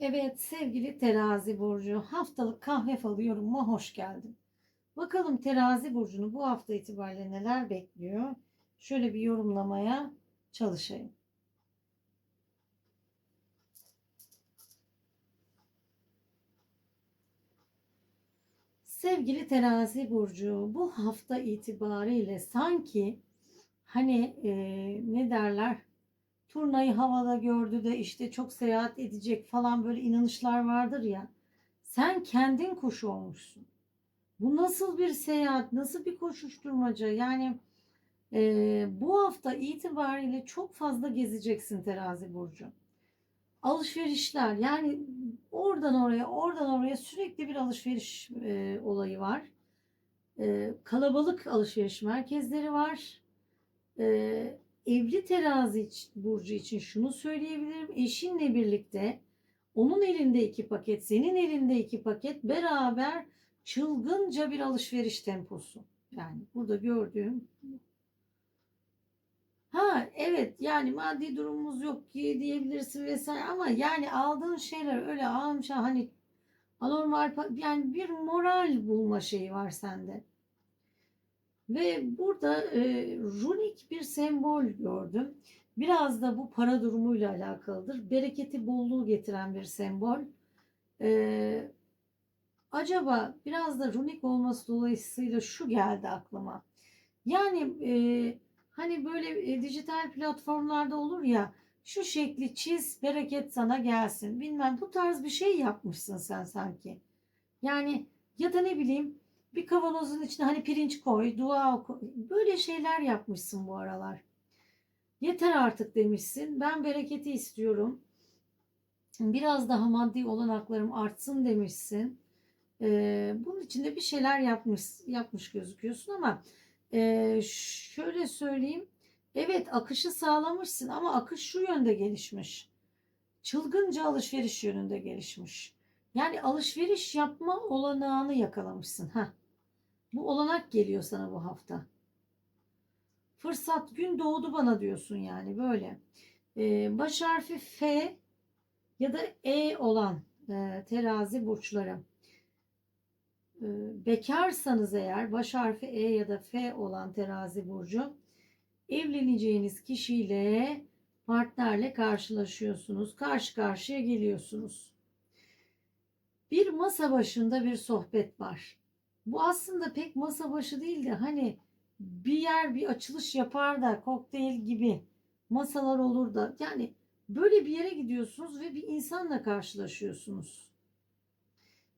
Evet sevgili terazi burcu haftalık kahve falı yorumuma hoş geldin. Bakalım terazi burcunu bu hafta itibariyle neler bekliyor? Şöyle bir yorumlamaya çalışayım. Sevgili terazi burcu bu hafta itibariyle sanki hani e, ne derler turnayı havada gördü de işte çok seyahat edecek falan böyle inanışlar vardır ya. Sen kendin kuş olmuşsun. Bu nasıl bir seyahat, nasıl bir koşuşturmaca? Yani e, bu hafta itibariyle çok fazla gezeceksin terazi burcu. Alışverişler yani oradan oraya, oradan oraya sürekli bir alışveriş e, olayı var. E, kalabalık alışveriş merkezleri var. E, evli terazi burcu için şunu söyleyebilirim. Eşinle birlikte onun elinde iki paket, senin elinde iki paket beraber çılgınca bir alışveriş temposu. Yani burada gördüğüm Ha evet yani maddi durumumuz yok ki diyebilirsin vesaire ama yani aldığın şeyler öyle almış hani anormal yani bir moral bulma şeyi var sende. Ve burada e, runik bir sembol gördüm. Biraz da bu para durumuyla alakalıdır. Bereketi, bolluğu getiren bir sembol. E, acaba biraz da runik olması dolayısıyla şu geldi aklıma. Yani e, hani böyle e, dijital platformlarda olur ya şu şekli çiz bereket sana gelsin. Bilmem bu tarz bir şey yapmışsın sen sanki. Yani ya da ne bileyim bir kavanozun içine hani pirinç koy, dua oku. Böyle şeyler yapmışsın bu aralar. Yeter artık demişsin. Ben bereketi istiyorum. Biraz daha maddi olanaklarım artsın demişsin. Ee, bunun için de bir şeyler yapmış, yapmış gözüküyorsun ama e, şöyle söyleyeyim. Evet akışı sağlamışsın ama akış şu yönde gelişmiş. Çılgınca alışveriş yönünde gelişmiş. Yani alışveriş yapma olanağını yakalamışsın. Heh. Bu olanak geliyor sana bu hafta. Fırsat gün doğdu bana diyorsun yani böyle. Ee, baş harfi F ya da E olan e, terazi burçları. Ee, bekarsanız eğer baş harfi E ya da F olan terazi burcu evleneceğiniz kişiyle partnerle karşılaşıyorsunuz. Karşı karşıya geliyorsunuz. Bir masa başında bir sohbet var. Bu aslında pek masa başı değil de hani bir yer bir açılış yapar da kokteyl gibi masalar olur da yani böyle bir yere gidiyorsunuz ve bir insanla karşılaşıyorsunuz.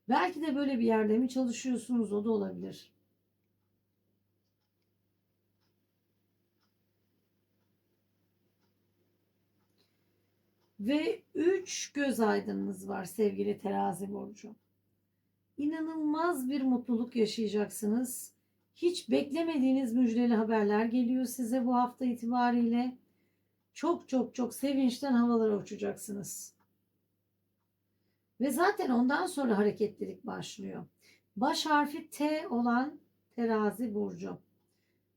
Belki de böyle bir yerde mi çalışıyorsunuz o da olabilir. Ve üç göz aydınınız var sevgili terazi burcu inanılmaz bir mutluluk yaşayacaksınız. Hiç beklemediğiniz müjdeli haberler geliyor size bu hafta itibariyle. Çok çok çok sevinçten havalara uçacaksınız. Ve zaten ondan sonra hareketlilik başlıyor. Baş harfi T olan terazi burcu.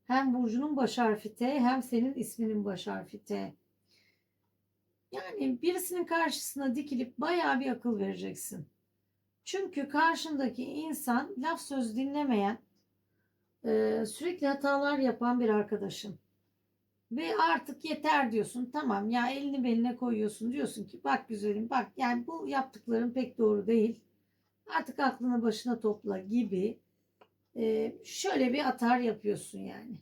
Hem burcunun baş harfi T hem senin isminin baş harfi T. Yani birisinin karşısına dikilip bayağı bir akıl vereceksin. Çünkü karşındaki insan laf söz dinlemeyen, e, sürekli hatalar yapan bir arkadaşın. Ve artık yeter diyorsun. Tamam ya elini beline koyuyorsun. Diyorsun ki bak güzelim bak yani bu yaptıkların pek doğru değil. Artık aklını başına topla gibi e, şöyle bir atar yapıyorsun yani.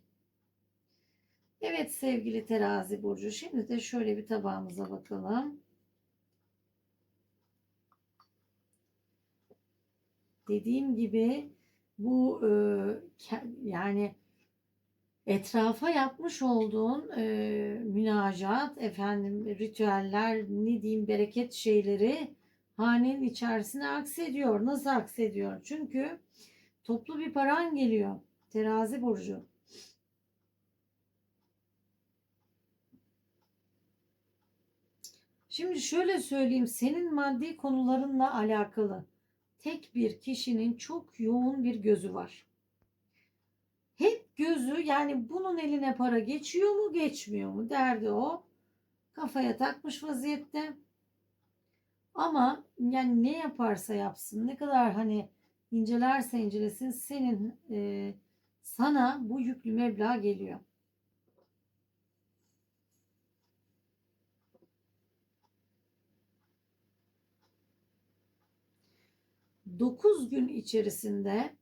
Evet sevgili terazi burcu şimdi de şöyle bir tabağımıza bakalım. Dediğim gibi bu e, yani etrafa yapmış olduğun e, münacat, efendim ritüeller, ne diyeyim bereket şeyleri hanenin içerisine aksediyor. Nasıl aksediyor? Çünkü toplu bir paran geliyor. Terazi burcu. Şimdi şöyle söyleyeyim, senin maddi konularınla alakalı tek bir kişinin çok yoğun bir gözü var. Hep gözü yani bunun eline para geçiyor mu geçmiyor mu derdi o. Kafaya takmış vaziyette. Ama yani ne yaparsa yapsın, ne kadar hani incelerse incelesin senin e, sana bu yüklü meblağ geliyor. Dokuz gün içerisinde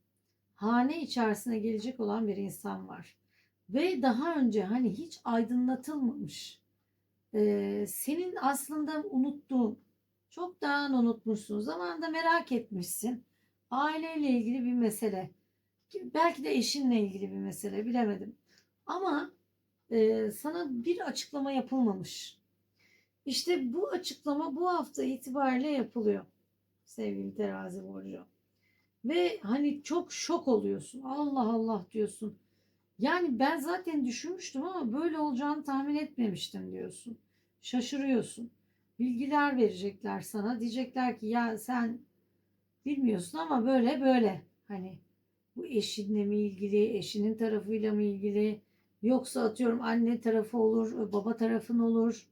hane içerisine gelecek olan bir insan var. Ve daha önce hani hiç aydınlatılmamış. Ee, senin aslında unuttuğun, çoktan unutmuşsun. Zamanında merak etmişsin. Aileyle ilgili bir mesele. Belki de eşinle ilgili bir mesele bilemedim. Ama e, sana bir açıklama yapılmamış. İşte bu açıklama bu hafta itibariyle yapılıyor. Sevgili terazi burcu. Ve hani çok şok oluyorsun. Allah Allah diyorsun. Yani ben zaten düşünmüştüm ama böyle olacağını tahmin etmemiştim diyorsun. Şaşırıyorsun. Bilgiler verecekler sana. Diyecekler ki ya sen bilmiyorsun ama böyle böyle. Hani bu eşinle mi ilgili, eşinin tarafıyla mı ilgili, yoksa atıyorum anne tarafı olur, baba tarafın olur.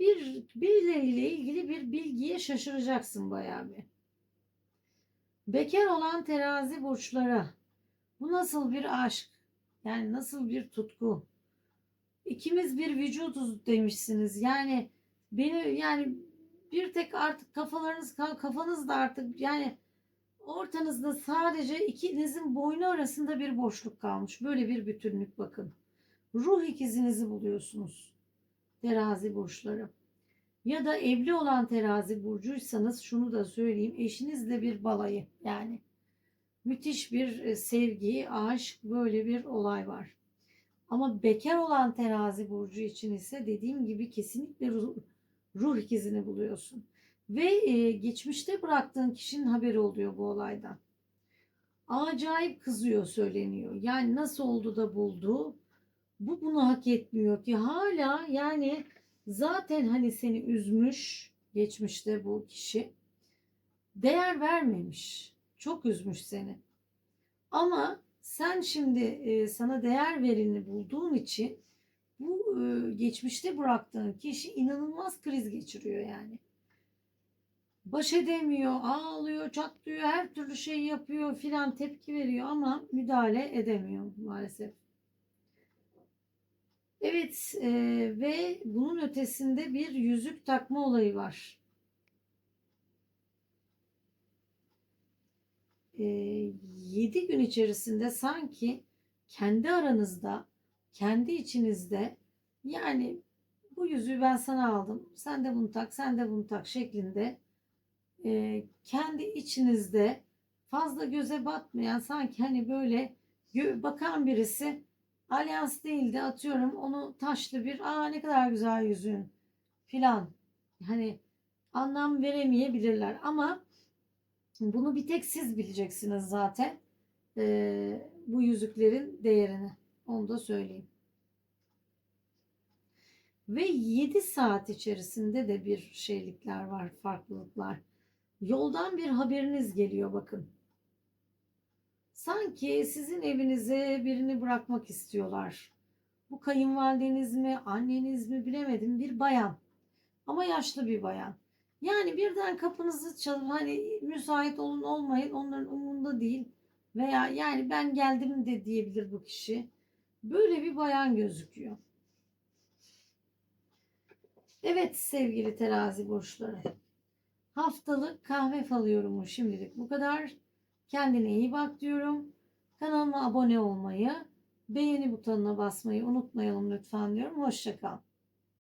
Bir birileriyle ilgili bir bilgiye şaşıracaksın bayağı bir. Bekar olan terazi burçlara bu nasıl bir aşk? Yani nasıl bir tutku? İkimiz bir vücuduz demişsiniz. Yani beni yani bir tek artık kafalarınız kafanız da artık yani ortanızda sadece ikinizin boynu arasında bir boşluk kalmış. Böyle bir bütünlük bakın. Ruh ikizinizi buluyorsunuz. Terazi burçları. Ya da evli olan terazi burcuysanız şunu da söyleyeyim. Eşinizle bir balayı yani müthiş bir e, sevgi, aşk böyle bir olay var. Ama bekar olan terazi burcu için ise dediğim gibi kesinlikle ruh, ruh ikizini buluyorsun. Ve e, geçmişte bıraktığın kişinin haberi oluyor bu olaydan. Acayip kızıyor söyleniyor. Yani nasıl oldu da buldu? Bu bunu hak etmiyor ki hala yani zaten hani seni üzmüş geçmişte bu kişi. Değer vermemiş. Çok üzmüş seni. Ama sen şimdi e, sana değer verini bulduğun için bu e, geçmişte bıraktığın kişi inanılmaz kriz geçiriyor yani. Baş edemiyor, ağlıyor, çatlıyor, her türlü şey yapıyor filan tepki veriyor ama müdahale edemiyor maalesef. Evet e, ve bunun ötesinde bir yüzük takma olayı var. E, 7 gün içerisinde sanki kendi aranızda, kendi içinizde yani bu yüzüğü ben sana aldım, sen de bunu tak, sen de bunu tak şeklinde e, kendi içinizde fazla göze batmayan sanki hani böyle bakan birisi Alyans değildi atıyorum onu taşlı bir aa ne kadar güzel yüzüğün filan. Hani anlam veremeyebilirler ama bunu bir tek siz bileceksiniz zaten. Ee, bu yüzüklerin değerini. Onu da söyleyeyim. Ve 7 saat içerisinde de bir şeylikler var, farklılıklar. Yoldan bir haberiniz geliyor bakın. Sanki sizin evinize birini bırakmak istiyorlar. Bu kayınvalideniz mi, anneniz mi bilemedim bir bayan. Ama yaşlı bir bayan. Yani birden kapınızı çalıp hani müsait olun olmayın onların umurunda değil. Veya yani ben geldim de diyebilir bu kişi. Böyle bir bayan gözüküyor. Evet sevgili terazi burçları. Haftalık kahve falı yorumu şimdilik bu kadar. Kendine iyi bak diyorum. Kanalıma abone olmayı, beğeni butonuna basmayı unutmayalım lütfen diyorum. Hoşçakal.